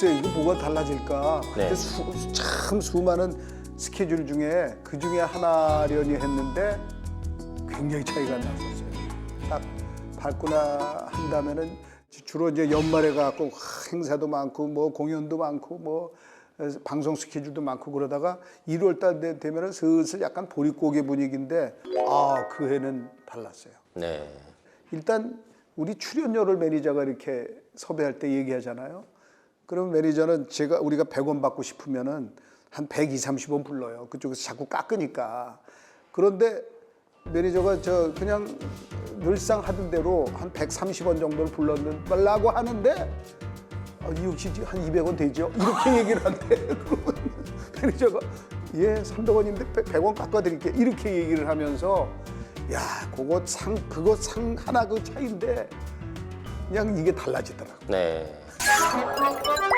글쎄 이거 뭐가 달라질까? 네. 근데 수, 참 수많은 스케줄 중에 그 중에 하나려니 했는데 굉장히 차이가 났었어요. 딱 밟거나 한다면은 주로 이제 연말에 갖고 행사도 많고 뭐 공연도 많고 뭐 방송 스케줄도 많고 그러다가 1월 달 되- 되면은 슬슬 약간 보릿고개 분위기인데 아 그 해는 달랐어요. 네. 일단 우리 출연료를 매니저가 이렇게 섭외할 때 얘기하잖아요. 그럼 매니저는 제가 우리가 100원 받고 싶으면은 한 120, 30원 불러요. 그쪽에서 자꾸 깎으니까. 그런데 매니저가 저 그냥 늘상 하던 대로 한 130원 정도를 불렀는라고 하는데 아, 이 혹시 한 200원 되죠? 이렇게 얘기를 한대. 그러면 매니저가 예, 삼덕원인데 100원 깎아드릴게. 이렇게 얘기를 하면서 야, 그거 상, 그거 상 하나 그 차인데 그냥 이게 달라지더라고. 네.